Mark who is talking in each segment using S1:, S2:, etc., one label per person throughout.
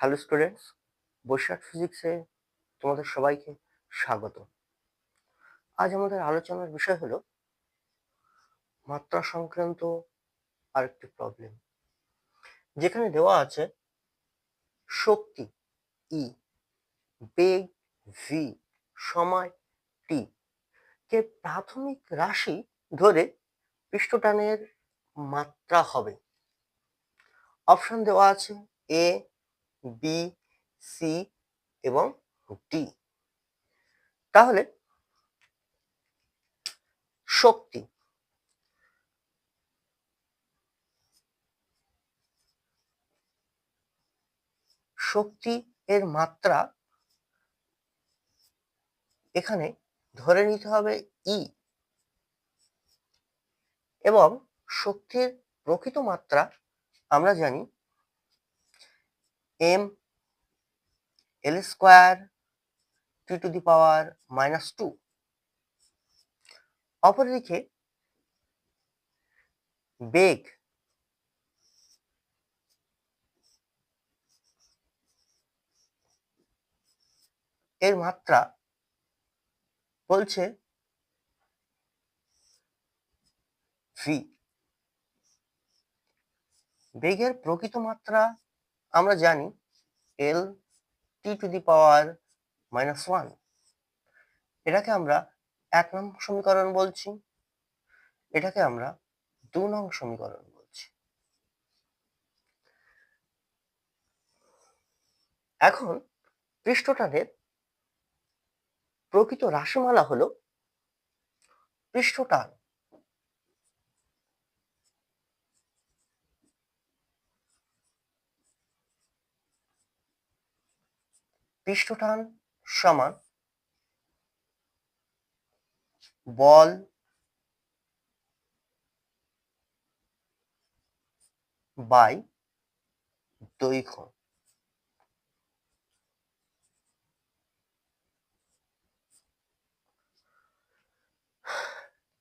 S1: Hello students Boishakh ফিজিক্সে তোমাদের সবাইকে স্বাগত। আজ আমাদের আলোচনার বিষয় হলো মাত্রা সংক্রান্ত আরেকটি প্রবলেম যেখানে দেওয়া আছে শক্তি ই বেগ ভি সময় টি কে প্রাথমিক রাশি ধরে পৃষ্ঠটানের মাত্রা হবে। অপশন দেওয়া আছে এ বি সি এবং ডি তাহলে শক্তি। শক্তি এর মাত্রা এখানে ধরে নিতে হবে ই এবং শক্তির প্রকৃত মাত্রা আমরা জানি M L square T to the power minus two অপরদিকে বেগ এর মাত্রা বলছে ভি বেগের প্রকৃত মাত্রা আমরা জানি L T to the power minus one এটাকে আমরা এক নং সমীকরণ বলছি। এটাকে আমরা দু নং সমীকরণ বলছি। এখন পৃষ্ঠটানের প্রকৃত রাশিমালা হলো পৃষ্ঠটান। পৃষ্ঠটান সমান বল বাই দৈর্ঘ্য।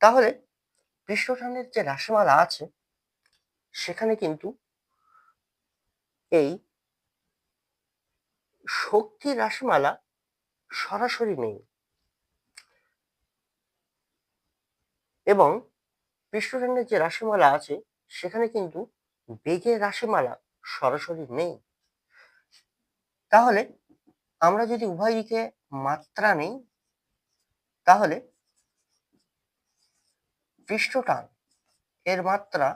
S1: তাহলে পৃষ্ঠটানের যে রাশিমালা আছে সেখানে কিন্তু এই শক্তি রাশিমালা সরাসরি নেই। এবং পৃষ্ঠটানের যে রাশিমালা আছে, সেখানে কিন্তু বেগের রাশিমালা সরাসরি নেই। তাহলে আমরা যদি উভয় দিকে মাত্রা নেই, তাহলে পৃষ্ঠটান এর মাত্রা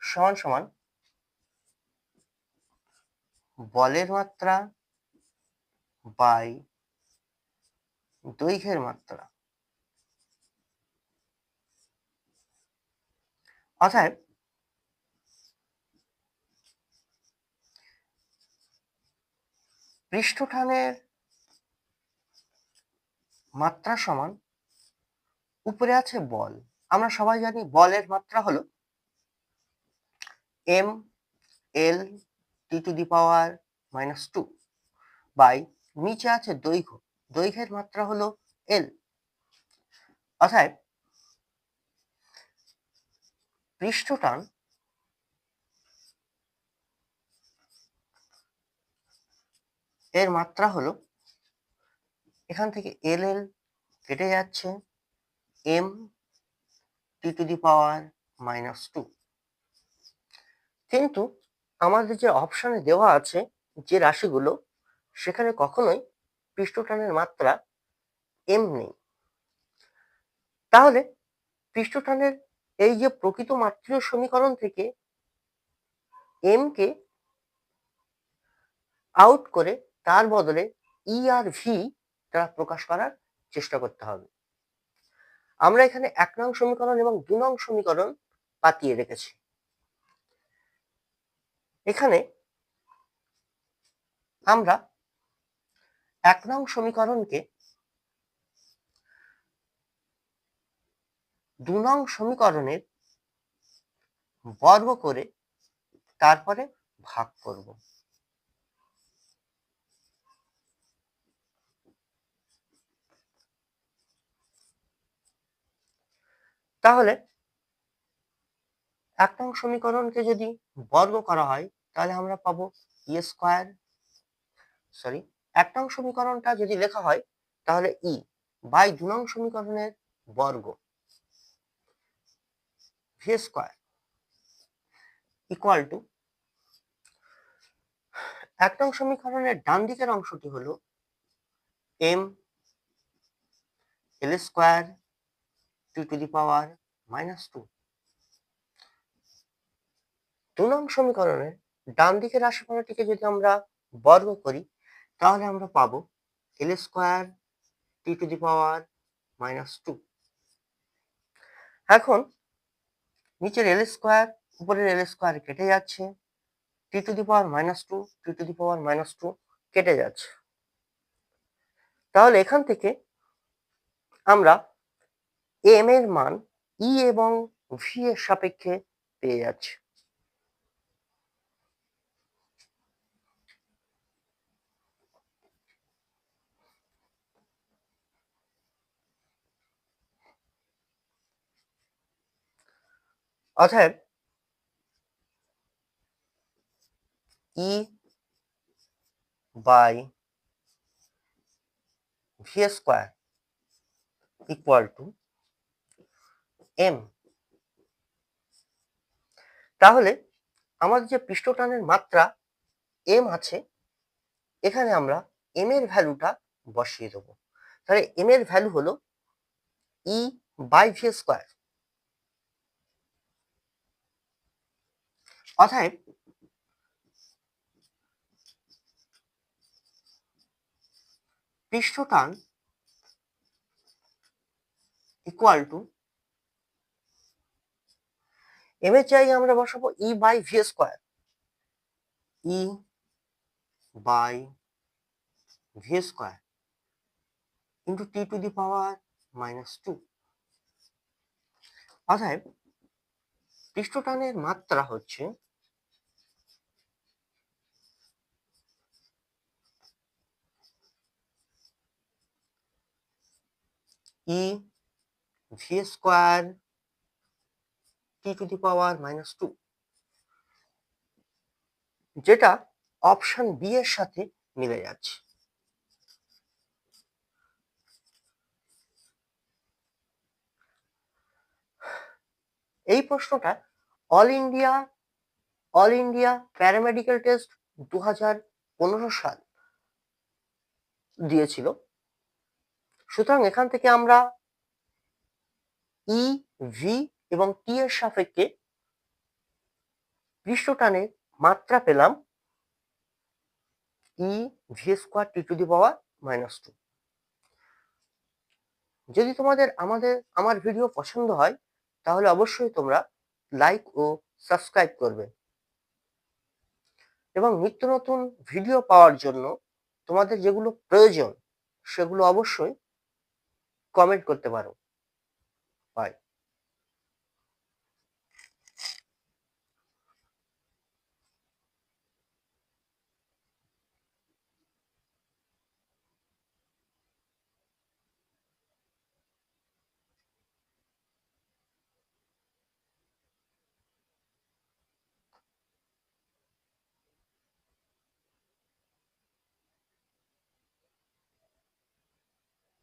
S1: সমান সমান বলের মাত্রা বাই দৈর্ঘ্যের মাত্রা। অতএব পৃষ্ঠটানের মাত্রা সমান উপরে আছে বল। আমরা সবাই জানি বলের মাত্রা হলো M L T to the power minus two by নিচে আছে দৈর্ঘ্য। দৈর্ঘ্যের মাত্রা হলো এল অর্থাৎ পৃষ্ঠটান এর মাত্রা হলো এখান থেকে এল এল কেটে যাচ্ছে M T to the power minus two কিন্তু আমাদের যে অপশানে দেওয়া আছে, যে রাশিগুলো, সেখানে কখনোই পৃষ্ঠটানের মাত্রা এম নেই। তাহলে পৃষ্ঠটানের এই যে প্রকৃত মাত্রীয় সমীকরণ থেকে এম কে আউট করে তার বদলে ই আর ভি দ্বারা প্রকাশ করার চেষ্টা করতে হবে। আমরা এখানে এক নং সমীকরণ এবং দু নং সমীকরণ পাতিয়ে রেখেছি। এখানে আমরা এক নং সমীকরণকে দু নং সমীকরণের বর্গ করে তারপরে ভাগ করব। তাহলে এক নং সমীকরণকে যদি বর্গ করা হয় তাহলে আমরা পাবো ই স্কোয়ার সরি এক নং সমীকরণটা যদি লেখা হয়, তাহলে ই বাই দু নং সমীকরণের বর্গ ভি স্কোয়ার ইকুয়াল টু এক নং সমীকরণের ডান দিকের অংশটি হলো M L square two to the power minus two দু নং সমীকরণের ডান দিকের রাশিমালাটিকে যদি আমরা বর্গ করি, তাহলে আমরা পাবো L square T to the power minus two এখন নিচের এল স্কোয়ার উপরের এল স্কোয়ার কেটে যাচ্ছে। T to the power minus two T to the power minus two কেটে যাচ্ছে। তাহলে এখান থেকে আমরা এম এর মান ই এবং ভি এর সাপেক্ষে পেয়ে যাচ্ছি। অতএব E by V square equal to M তাহলে আমাদের যে পৃষ্ঠটানের মাত্রা এম আছে, এখানে আমরা এম এর ভ্যালুটা বসিয়ে দেবো। তাহলে এম এর ভ্যালু হলো ই বাই ভি স্কোয়ার অতএব পৃষ্ঠটান ইকুয়াল টু এম এর জায়গায় আমরা বসাবো E by V square E by V square into T to the power minus two অতএব পৃষ্ঠটানের মাত্রা হচ্ছে E V square T to the power minus two যেটা অপশন বি এর সাথে মিলে যাচ্ছে। এই প্রশ্নটা all India all India paramedical test দু হাজার পনেরো সাল দিয়েছিল। সুতরাং এখান থেকে আমরা ই ভি এবং টি এর সাপেক্ষে পৃষ্ঠটানের মাত্রা পেলাম E V square T to the power minus two যদি তোমাদের আমাদের, আমার ভিডিও পছন্দ হয়, তাহলে অবশ্যই তোমরা লাইক ও সাবস্ক্রাইব করবে। এবং নিত্য নতুন ভিডিও পাওয়ার জন্য তোমাদের যেগুলো প্রয়োজন, সেগুলো অবশ্যই কমেন্ট করতে পারো। বাই